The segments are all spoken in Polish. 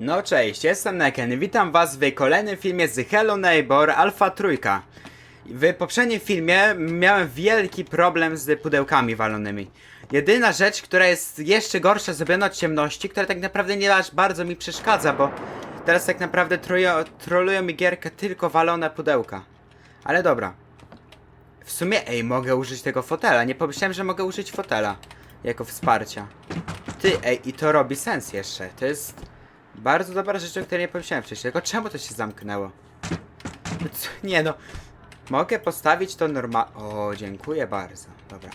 No cześć, jestem Neken, witam was w kolejnym filmie z Hello Neighbor Alpha Trójka. W poprzednim filmie miałem wielki problem z pudełkami walonymi. Jedyna rzecz, która jest jeszcze gorsza zrobiona od ciemności, która tak naprawdę nie aż bardzo mi przeszkadza, bo teraz tak naprawdę troją, trolują mi gierkę tylko walone pudełka. Ale dobra. W sumie, ej, mogę użyć tego fotela. Nie pomyślałem, że mogę użyć fotela jako wsparcia. Ty, ej, i to robi sens jeszcze. To jest bardzo dobra rzecz, o której nie pomyślałem wcześniej. Tylko czemu to się zamknęło? Co? Nie no. Mogę postawić to normal... O, dziękuję bardzo. Dobra.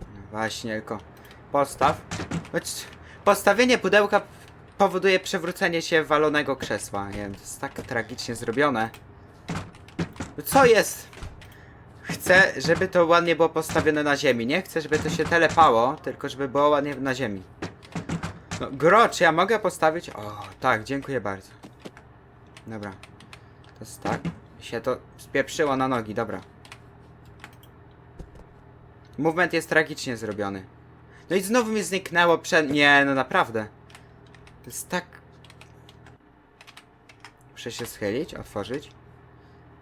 No właśnie, tylko postaw. Postawienie pudełka powoduje przewrócenie się walonego krzesła. Nie wiem, to jest tak tragicznie zrobione. Co jest? Chcę, żeby to ładnie było postawione na ziemi. Nie chcę, żeby to się telepało, tylko żeby było ładnie na ziemi. No, gro, czy ja mogę postawić? O, tak, dziękuję bardzo. Dobra. To jest tak. Się to spieprzyło na nogi, dobra. Movement jest tragicznie zrobiony. No i znowu mi zniknęło przed... Nie, no naprawdę. To jest tak... Muszę się schylić, otworzyć.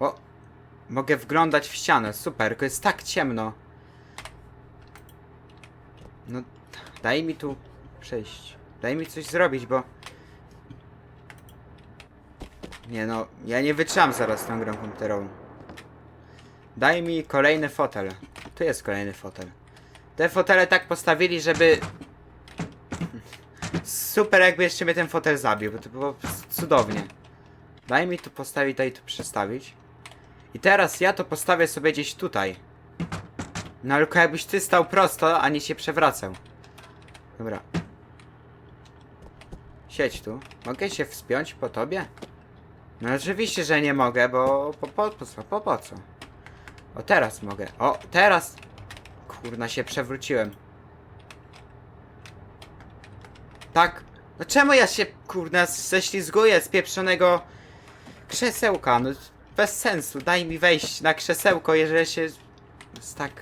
O! Mogę wglądać w ścianę, super, tylko jest tak ciemno. No, daj mi tu przejść. Daj mi coś zrobić, bo... Nie no, ja nie wytrzymam zaraz tą grą komputerową. Daj mi kolejny fotel. Tu jest kolejny fotel. Te fotele tak postawili, żeby... Super jakby jeszcze mnie ten fotel zabił, bo to było cudownie. Daj mi tu postawić, daj tu przestawić. I teraz ja to postawię sobie gdzieś tutaj. No tylko jakbyś ty stał prosto, a nie się przewracał. Dobra. Siedź tu. Mogę się wspiąć po tobie? No oczywiście, że nie mogę, bo po, po, po, co? po, po co? O, teraz mogę. O, teraz! Kurna, się przewróciłem. Tak. No czemu ja się, kurna, ześlizguję z pieprzonego krzesełka? No, bez sensu. Daj mi wejść na krzesełko, jeżeli się... Jest tak...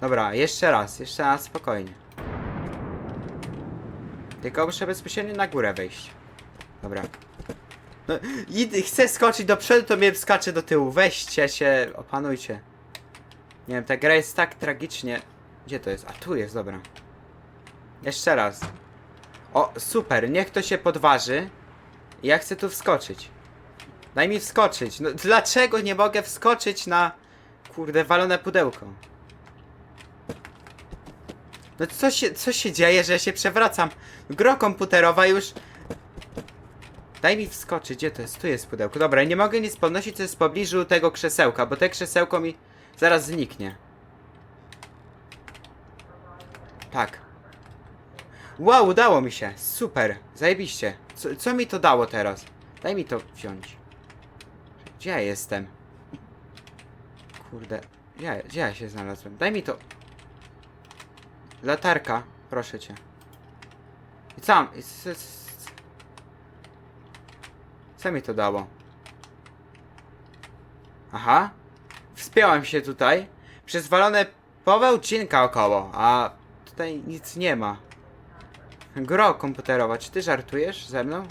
Dobra, jeszcze raz, jeszcze raz, spokojnie. Tylko muszę bezpośrednio na górę wejść. Dobra. No, chcę skoczyć do przodu, to mnie skacze do tyłu. Weźcie się, opanujcie. Nie wiem, ta gra jest tak tragicznie... Gdzie to jest? A tu jest, dobra. Jeszcze raz. O, super, niech to się podważy. Ja chcę tu wskoczyć. Daj mi wskoczyć. No dlaczego nie mogę wskoczyć na... Kurde, walone pudełko? No co się, co się dzieje, że się przewracam? Gro komputerowa już... Daj mi wskoczyć, gdzie to jest? Tu jest pudełko. Dobra, nie mogę nic podnosić, co jest w pobliżu tego krzesełka, bo te krzesełko mi zaraz zniknie. Tak. Wow, udało mi się. Super. Zajebiście. Co, co mi to dało teraz? Daj mi to wziąć. Gdzie ja jestem? Kurde. Gdzie, gdzie ja się znalazłem? Daj mi to. Latarka. Proszę cię. I c- Co mi to dało? Aha. Wspiąłem się tutaj. Przez walone połowę odcinka około, a tutaj nic nie ma. Gro komputerowa, czy ty żartujesz ze mną?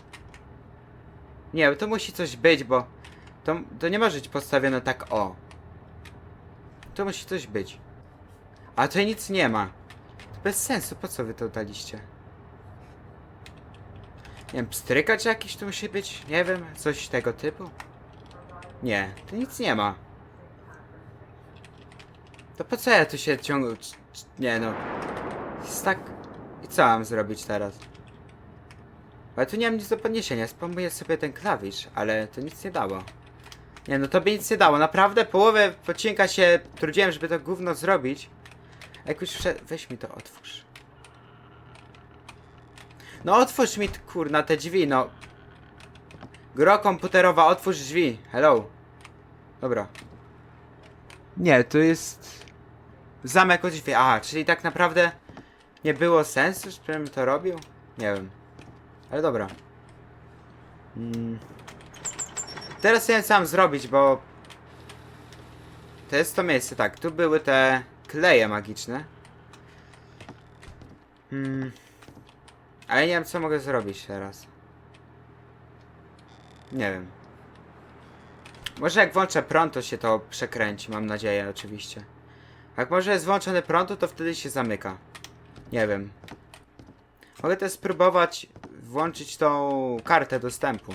Nie, to musi coś być, bo to, to nie może być postawione tak o. To musi coś być. A tutaj nic nie ma. Bez sensu, po co wy to daliście? Nie wiem, pstrykacz jakiś tu musi być? Nie wiem, coś tego typu? Nie, tu nic nie ma. To po co ja tu się ciągnę? Nie no. Jest tak... I co mam zrobić teraz? Ale tu nie mam nic do podniesienia, spróbuję sobie ten klawisz, ale to nic nie dało. Nie no, to by nic nie dało, naprawdę połowę odcinka się trudziłem, żeby to gówno zrobić. Jak już wszedł, weź mi to otwórz. No otwórz mi, kurna, te drzwi, no. Gro komputerowa, otwórz drzwi, hello. Dobra. Nie, to jest... Zamek od drzwi, aha, czyli tak naprawdę nie było sensu, żebym to robił? Nie wiem. Ale dobra. Mm. Teraz co mam zrobić, bo... To jest to miejsce, tak. Tu były te kleje magiczne. Hmm. Ale nie wiem co mogę zrobić teraz. Nie wiem. Może jak włączę prąd, to się to przekręci, mam nadzieję oczywiście. Jak może jest włączony prąd, to wtedy się zamyka. Nie wiem. Mogę też spróbować włączyć tą kartę dostępu.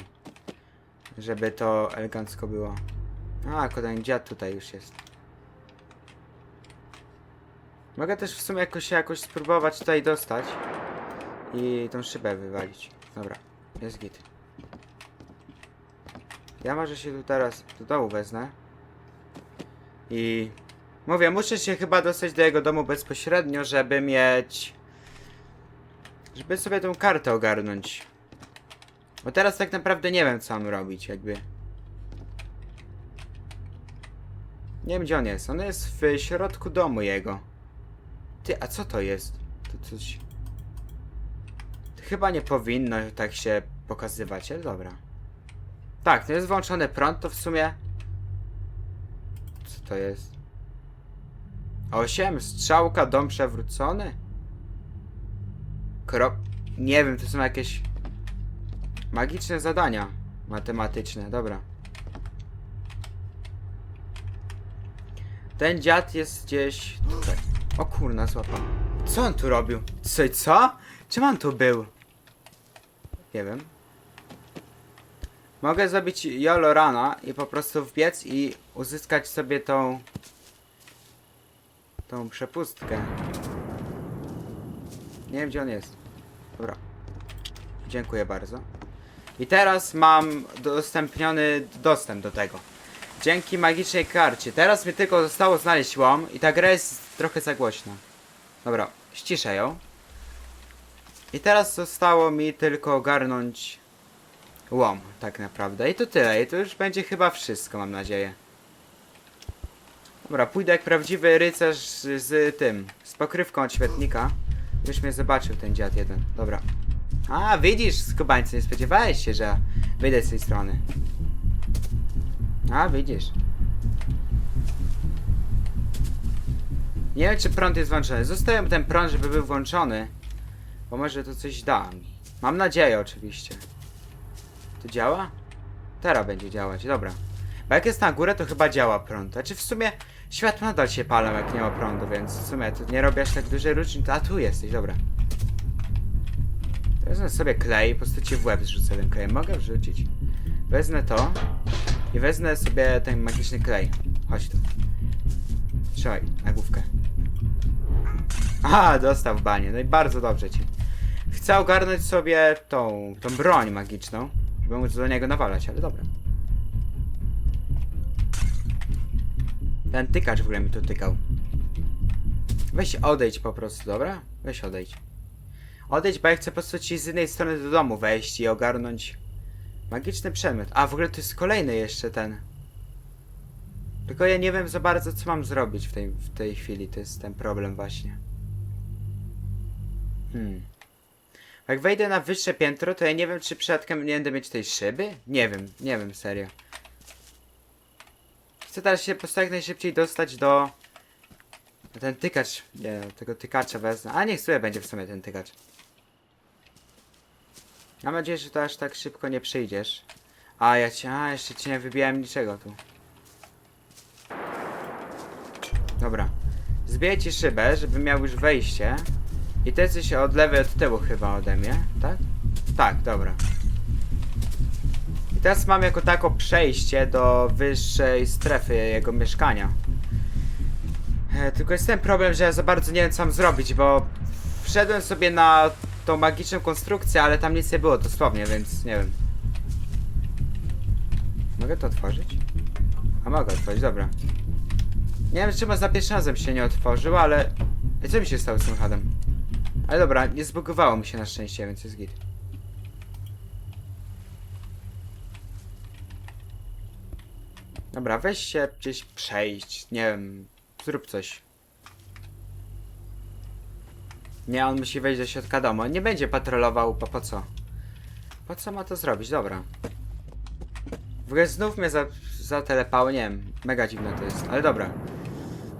Żeby to elegancko było. A, ten dziad tutaj już jest. Mogę też w sumie jakoś jakoś spróbować tutaj dostać. I tą szybę wywalić. Dobra, jest git. Ja może się tu teraz do domu wezmę. I mówię, muszę się chyba dostać do jego domu bezpośrednio, żeby mieć. Żeby sobie tą kartę ogarnąć. Bo teraz tak naprawdę nie wiem co mam robić, jakby. Nie wiem gdzie on jest. On jest w środku domu jego. Ty, a co to jest? To coś. Chyba nie powinno tak się pokazywać, ale dobra. Tak, to jest włączony prąd, to w sumie. Co to jest? 8, strzałka, dom przewrócony? Krop. Nie wiem, to są jakieś magiczne zadania matematyczne, dobra. Ten dziad jest gdzieś tutaj. O kurna, złapał. Co on tu robił? Co, co? Czym on tu był? Nie wiem. Mogę zrobić Yolo Rana i po prostu wbiec i uzyskać sobie tą... tą przepustkę. Nie wiem gdzie on jest. Dobra. Dziękuję bardzo. I teraz mam udostępniony dostęp do tego. Dzięki magicznej karcie. Teraz mi tylko zostało znaleźć łom i ta gra jest trochę za głośna. Dobra, ściszę ją. I teraz zostało mi tylko ogarnąć łom, tak naprawdę. I to tyle. I to już będzie chyba wszystko, mam nadzieję. Dobra, pójdę jak prawdziwy rycerz z, z tym, z pokrywką od świetnika. Już mnie zobaczył ten dziad jeden. Dobra. A, widzisz, skubańcy, nie spodziewałeś się, że wyjdę z tej strony. A, widzisz. Nie wiem, czy prąd jest włączony. Zostawiam ten prąd, żeby był włączony. Bo może to coś da mi. Mam nadzieję, oczywiście. To działa? Teraz będzie działać, dobra. Bo jak jest na górę, to chyba działa prąd. Znaczy w sumie światło nadal się palą, jak nie ma prądu, więc w sumie to nie robię aż tak dużej różnicy. A tu jesteś, dobra. Wezmę sobie klej, po prostu ci w łeb zrzucę ten klej. Mogę wrzucić. Wezmę to i wezmę sobie ten magiczny klej. Chodź tu. Trzymaj, na główkę. A, dostał w banie. No i bardzo dobrze ci. Chcę ogarnąć sobie tą, tą broń magiczną, żeby móc do niego nawalać, ale dobra. Ten tykacz w ogóle mi tu tykał. Weź odejdź po prostu, dobra? Weź odejdź. Odejdź, bo ja chcę po prostu ci z jednej strony do domu wejść i ogarnąć magiczny przedmiot. A, w ogóle to jest kolejny jeszcze ten. Tylko ja nie wiem za bardzo, co mam zrobić w tej, w tej chwili. To jest ten problem właśnie. Hmm. Jak wejdę na wyższe piętro, to ja nie wiem, czy przypadkiem nie będę mieć tej szyby? Nie wiem, nie wiem, serio. Chcę teraz się po prostu jak najszybciej dostać do... do ten tykacz, nie, tego tykacza wezmę. A niech sobie będzie w sumie ten tykacz. Mam nadzieję, że to aż tak szybko nie przyjdziesz. A, ja cię, a, jeszcze ci nie wybijałem niczego tu. Dobra. Zbiję ci szybę, żeby miał już wejście. I ty jesteś od lewej od tyłu chyba ode mnie, tak? Tak, dobra. I teraz mam jako tako przejście do wyższej strefy jego mieszkania. E, tylko jest ten problem, że ja za bardzo nie wiem co mam zrobić, bo wszedłem sobie na tą magiczną konstrukcję, ale tam nic nie było dosłownie, więc nie wiem. Mogę to otworzyć? A mogę otworzyć, dobra. Nie wiem czemu za pierwszym razem się nie otworzył, ale... I co mi się stało z tym hadem? Ale dobra, nie zbugowało mi się na szczęście, więc jest git. Dobra, weź się gdzieś przejść, nie wiem, zrób coś. Nie, on musi wejść do środka domu. On nie będzie patrolował, po, po co? Po co ma to zrobić? Dobra. W ogóle znów mnie za, zatelepało, nie wiem, mega dziwne to jest, ale dobra.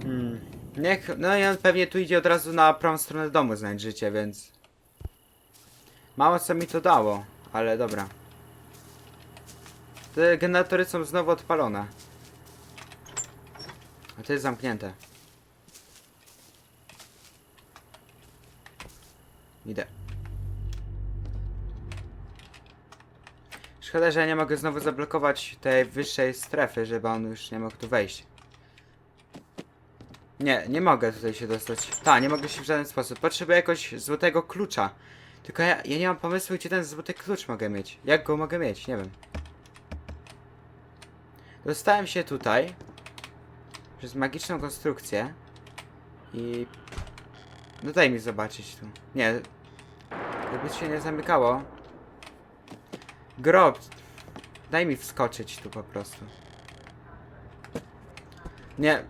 Hmm. Niech, no i on pewnie tu idzie od razu na prawą stronę domu znać życie, więc... Mało co mi to dało, ale dobra. Te generatory są znowu odpalone. A to jest zamknięte. Idę. Szkoda, że ja nie mogę znowu zablokować tej wyższej strefy, żeby on już nie mógł tu wejść. Nie, nie mogę tutaj się dostać. Tak, nie mogę się w żaden sposób. Potrzebuję jakoś złotego klucza. Tylko ja, ja nie mam pomysłu, gdzie ten złoty klucz mogę mieć. Jak go mogę mieć? Nie wiem. Dostałem się tutaj przez magiczną konstrukcję i no daj mi zobaczyć tu. Nie. Jakby się nie zamykało. Grob. Daj mi wskoczyć tu po prostu. Nie.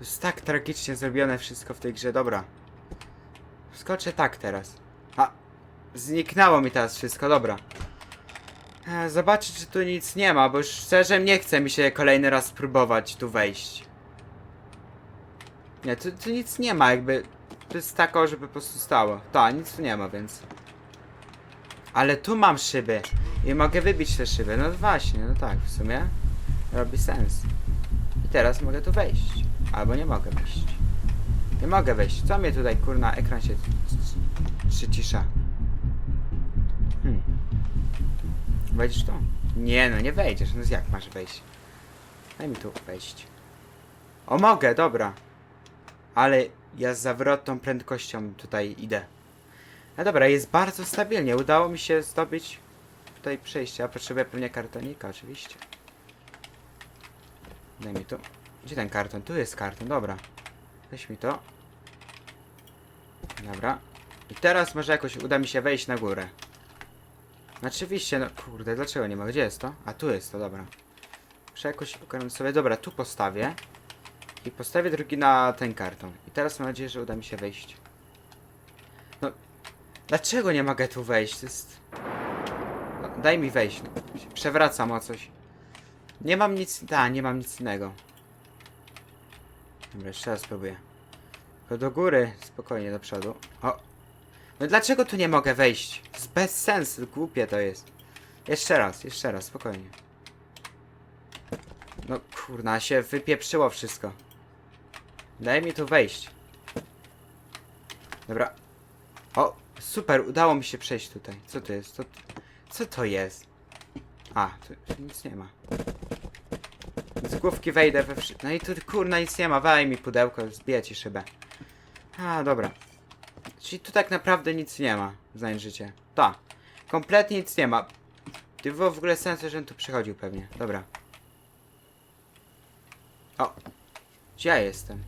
Jest tak tragicznie zrobione wszystko w tej grze. Dobra. Wskoczę tak teraz. A. Zniknęło mi teraz wszystko. Dobra. E, Zobaczyć, czy tu nic nie ma, bo już szczerze nie chce mi się kolejny raz próbować tu wejść. Nie, tu, tu nic nie ma, jakby. To jest tak, o, żeby po prostu stało. Tak, nic tu nie ma, więc. Ale tu mam szyby. I mogę wybić te szyby. No właśnie, no tak, w sumie. Robi sens. I teraz mogę tu wejść. Albo nie mogę wejść. Nie mogę wejść. Co mnie tutaj, kurna, ekran się przycisza. Hmm. Wejdziesz tu? Nie, no nie wejdziesz. No jak masz wejść? Daj mi tu wejść. O, mogę, dobra. Ale ja z zawrotną prędkością tutaj idę. No dobra, jest bardzo stabilnie. Udało mi się zdobyć tutaj przejście. A potrzebuję pewnie kartonika, oczywiście. Daj mi tu. Gdzie ten karton? Tu jest karton, dobra. Weź mi to. Dobra. I teraz może jakoś uda mi się wejść na górę. Oczywiście, no kurde, dlaczego nie ma? Gdzie jest to? A tu jest to, dobra. Muszę jakoś ogarnąć sobie. Dobra, tu postawię. I postawię drugi na ten karton. I teraz mam nadzieję, że uda mi się wejść. Dlaczego nie mogę tu wejść? To jest... No, daj mi wejść. No, przewracam o coś. Nie mam nic... Da, nie mam nic innego. Dobra, jeszcze raz spróbuję. Tylko do góry, spokojnie, do przodu. O! No dlaczego tu nie mogę wejść? To jest bez sensu, głupie to jest. Jeszcze raz, jeszcze raz, spokojnie. No kurna, się wypieprzyło wszystko. Daj mi tu wejść. Dobra. O, super, udało mi się przejść tutaj. Co to jest? Co, to jest? A, tu, nic nie ma. Z główki wejdę we wszy... No i tu kurna nic nie ma, waj mi pudełko, zbija ci szybę. A, dobra. Czyli tu tak naprawdę nic nie ma, znając życie. Ta. Kompletnie nic nie ma. Ty było w ogóle sensu, żebym tu przychodził pewnie. Dobra. O. Gdzie ja jestem?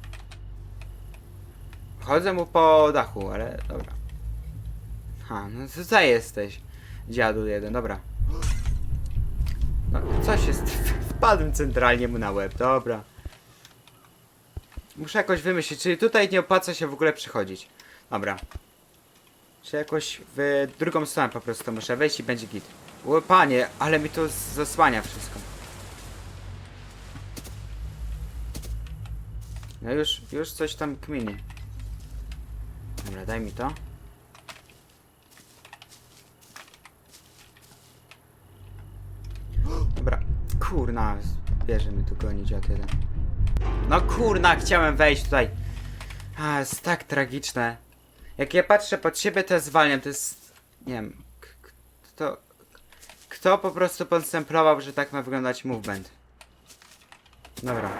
Chodzę mu po dachu, ale dobra. Ha, no to tutaj jesteś. Dziadu jeden, dobra. No, coś jest. Wpadłem centralnie mu na łeb, dobra. Muszę jakoś wymyślić, czyli tutaj nie opłaca się w ogóle przychodzić. Dobra. Czy jakoś w drugą stronę po prostu muszę wejść i będzie git. O panie, ale mi to zasłania wszystko. No już, już coś tam kmieni. Dobra, daj mi to. Dobra, kurna, bierze mnie tu gonić od jeden. No kurna, chciałem wejść tutaj. A, jest tak tragiczne. Jak ja patrzę pod siebie, to zwalniam, to jest... Nie wiem, kto... Kto po prostu konstemplował, że tak ma wyglądać movement? Dobra.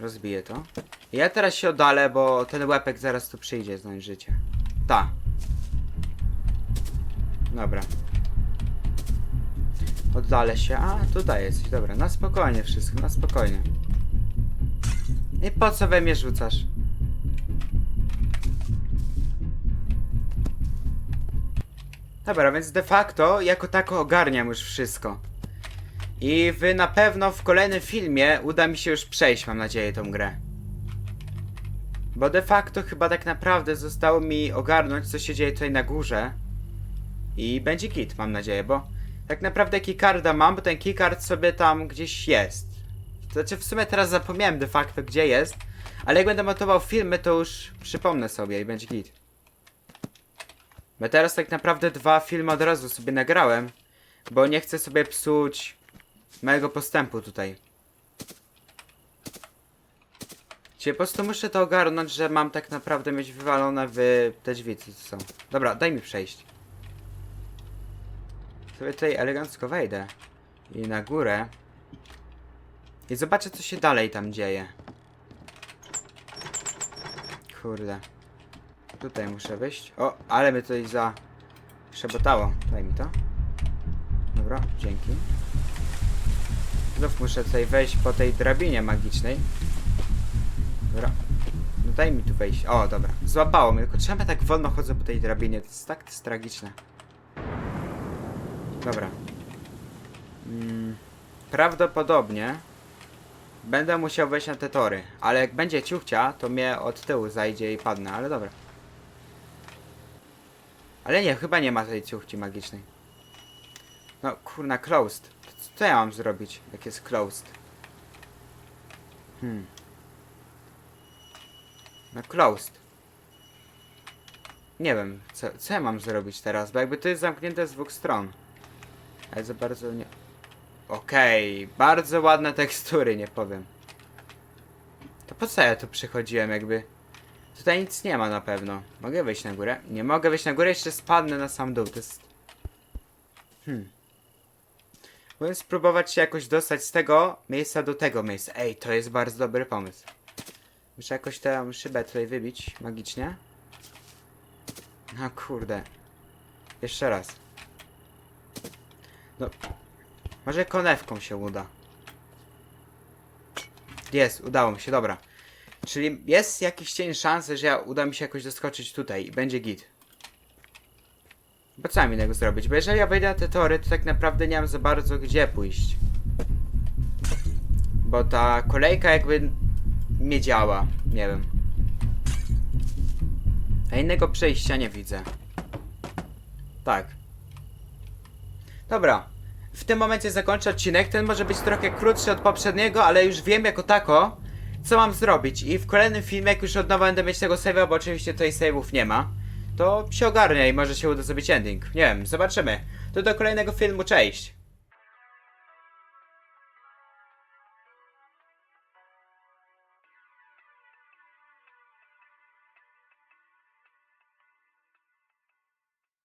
Rozbiję to. Ja teraz się oddalę, bo ten łepek zaraz tu przyjdzie znać życie. Ta. Dobra. Oddalę się. A, tutaj jesteś. Dobra, na spokojnie wszystko, na spokojnie. I po co we mnie rzucasz? Dobra, więc de facto jako tako ogarniam już wszystko. I wy na pewno w kolejnym filmie uda mi się już przejść, mam nadzieję, tą grę. Bo de facto chyba tak naprawdę zostało mi ogarnąć, co się dzieje tutaj na górze. I będzie kit, mam nadzieję, bo tak naprawdę keycarda mam, bo ten keycard sobie tam gdzieś jest. Znaczy w sumie teraz zapomniałem de facto gdzie jest, ale jak będę montował filmy, to już przypomnę sobie i będzie git. Bo teraz tak naprawdę dwa filmy od razu sobie nagrałem, bo nie chcę sobie psuć mojego postępu tutaj. Czyli po prostu muszę to ogarnąć, że mam tak naprawdę mieć wywalone w te drzwi, co są. Dobra, daj mi przejść. Sobie tutaj elegancko wejdę. I na górę. I zobaczę, co się dalej tam dzieje. Kurde. Tutaj muszę wyjść. O, ale mnie tutaj za... Przebotało. Daj mi to. Dobra, dzięki. Znów muszę tutaj wejść po tej drabinie magicznej. Dobra. No daj mi tu wejść. O, dobra. Złapało mnie, tylko ja tak wolno chodzę po tej drabinie? To jest tak to jest tragiczne. Dobra. Mm, prawdopodobnie będę musiał wejść na te tory, ale jak będzie ciuchcia, to mnie od tyłu zajdzie i padnę, ale dobra. Ale nie, chyba nie ma tej ciuchci magicznej. No kurna, closed. Co, ja mam zrobić, jak jest closed? Hmm. No closed. Nie wiem, co, co ja mam zrobić teraz, bo jakby to jest zamknięte z dwóch stron. Ale za bardzo nie... Okej, bardzo ładne tekstury, nie powiem. To po co ja tu przychodziłem jakby? Tutaj nic nie ma na pewno. Mogę wejść na górę? Nie mogę wejść na górę, jeszcze spadnę na sam dół. To jest... Hmm. Mógłbym spróbować się jakoś dostać z tego miejsca do tego miejsca. Ej, to jest bardzo dobry pomysł. Muszę jakoś tę szybę tutaj wybić magicznie. No kurde. Jeszcze raz. No. Może konewką się uda. Jest, udało mi się, dobra. Czyli jest jakiś cień szansy, że ja uda mi się jakoś doskoczyć tutaj i będzie git. Bo co mam innego zrobić? Bo jeżeli ja wejdę na te tory, to tak naprawdę nie mam za bardzo gdzie pójść. Bo ta kolejka jakby nie działa. Nie wiem. A innego przejścia nie widzę. Tak. Dobra. W tym momencie zakończę odcinek. Ten może być trochę krótszy od poprzedniego, ale już wiem jako tako, co mam zrobić. I w kolejnym filmie, jak już od nowa będę mieć tego save'a, bo oczywiście tutaj save'ów nie ma, to się ogarnia i może się uda zrobić ending. Nie wiem, zobaczymy. To do kolejnego filmu, cześć!